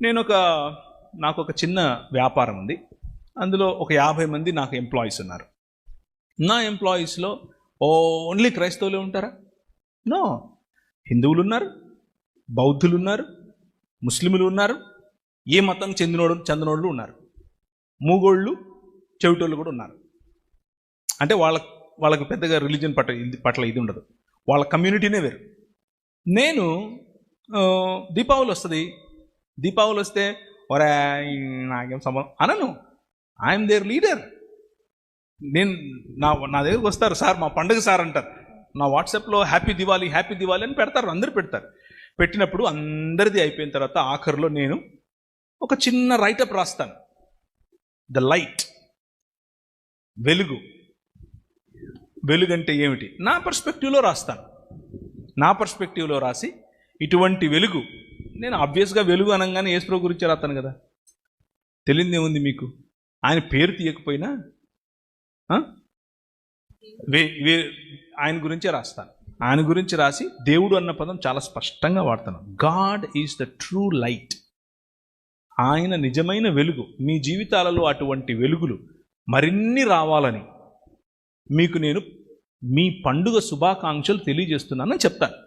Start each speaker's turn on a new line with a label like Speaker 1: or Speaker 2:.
Speaker 1: నేను ఒక నాకు ఒక చిన్న వ్యాపారం ఉంది. అందులో ఒక యాభై మంది నాకు ఎంప్లాయీస్ ఉన్నారు. నా ఎంప్లాయీస్లో ఓన్లీ క్రైస్తవులే ఉంటారా? నో. హిందువులు ఉన్నారు బౌద్ధులు ఉన్నారు ముస్లిములు ఉన్నారు ఏ మతం చెందినోడు చెందినోళ్ళు ఉన్నారు. మూగోళ్ళు చెవిటోళ్ళు కూడా ఉన్నారు. అంటే వాళ్ళ వాళ్ళకి పెద్దగా రిలీజన్ పట్ల ఇది పట్ల ఇది ఉండదు. వాళ్ళ కమ్యూనిటీనే వేరు. నేను దీపావళి వస్తుంది. దీపావళి వస్తే ఒరే నాకేం సంబంధం? అనను. ఐఎమ్ దేర్ లీడర్ నేను నా నా దగ్గరకు వస్తారు. సార్ మా పండుగ సార్ అంటారు. నా వాట్సాప్లో హ్యాపీ దివాళీ హ్యాపీ దివాళీ అని పెడతారు. అందరు పెడతారు. పెట్టినప్పుడు అందరిది అయిపోయిన తర్వాత ఆఖరిలో నేను ఒక చిన్న రైటప్ రాస్తాను. ద లైట్ వెలుగు. వెలుగంటే ఏమిటి? నా పర్స్పెక్టివ్లో రాస్తాను. నా పర్స్పెక్టివ్లో రాసి ఇటువంటి వెలుగు నేను ఆబ్వియస్గా వెలుగు అనగానే యేసుప్రభు గురించి రాస్తాను కదా. తెలియదు ఏముంది మీకు? ఆయన పేరు తీయకపోయినా? వే- వే- ఆయన గురించే రాస్తాను. ఆయన గురించి రాసి దేవుడు అన్న పదం చాలా స్పష్టంగా వాడతాను. God is the true light ఆయన నిజమైన వెలుగు. మీ జీవితాలలో అటువంటి వెలుగులు మరిన్ని రావాలని మీకు నేను మీ పండుగ శుభాకాంక్షలు తెలియజేస్తున్నానని చెప్తాను.